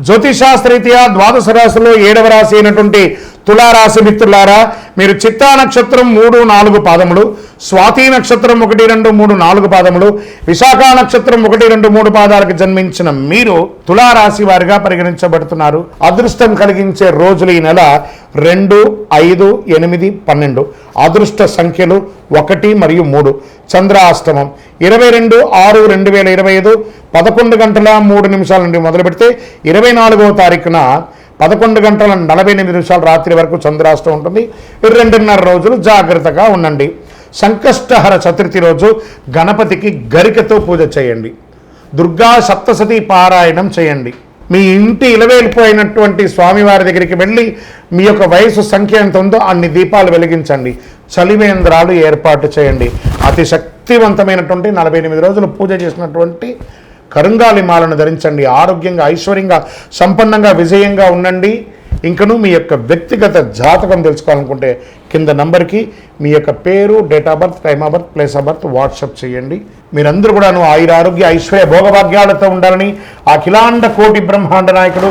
జ్యోతిషాస్త్రరీత్యా ద్వాదశ రాశిలో ఏడవ రాశి అయినటువంటి తులారాశి మిత్రులారా మీరు చిత్తా నక్షత్రం మూడు నాలుగు పాదములు స్వాతి నక్షత్రం ఒకటి రెండు మూడు నాలుగు పాదములు విశాఖ నక్షత్రం ఒకటి రెండు మూడు పాదాలకు జన్మించిన మీరు తులారాశి వారిగా పరిగణించబడుతున్నారు. అదృష్టం కలిగించే రోజులు ఈ నెల రెండు ఐదు ఎనిమిది పన్నెండు. అదృష్ట సంఖ్యలు ఒకటి మరియు మూడు. చంద్రాష్టమం ఇరవై రెండు ఆరు రెండు వేల ఇరవై ఐదు పదకొండు గంటల మూడు నిమిషాల నుండి మొదలు పెడితే ఇరవై నాలుగవ తారీఖున పదకొండు గంటల నలభై ఎనిమిది నిమిషాల రాత్రి వరకు చంద్రాష్టం ఉంటుంది. రెండున్నర రోజులు జాగ్రత్తగా ఉండండి. సంకష్టహర చతుర్థి రోజు గణపతికి గరికతో పూజ చేయండి. దుర్గా సప్తసతి పారాయణం చేయండి. మీ ఇంటి ఇలవేలిపోయినటువంటి స్వామివారి దగ్గరికి వెళ్ళి మీ యొక్క వయసు సంఖ్య ఎంత ఉందో అన్ని దీపాలు వెలిగించండి. చలివేంద్రాలు ఏర్పాటు చేయండి. అతి శక్తివంతమైనటువంటి నలభై ఎనిమిది రోజులు పూజ చేసినటువంటి కరుంగాలి మాలను ధరించండి. ఆరోగ్యంగా ఐశ్వర్యంగా సంపన్నంగా విజయంగా ఉండండి. ఇంకను మీ యొక్క వ్యక్తిగత జాతకం తెలుసుకోవాలనుకుంటే కింద నంబర్కి మీ యొక్క పేరు date of birth time of birth place of birth WhatsApp చేయండి. మీరందరూ కూడాను ఆయుర ఆరోగ్య ఐశ్వర్య భోగభాగ్యాలతో ఉండాలని ఆ అఖిలాండ కోటి బ్రహ్మాండ నాయకుడు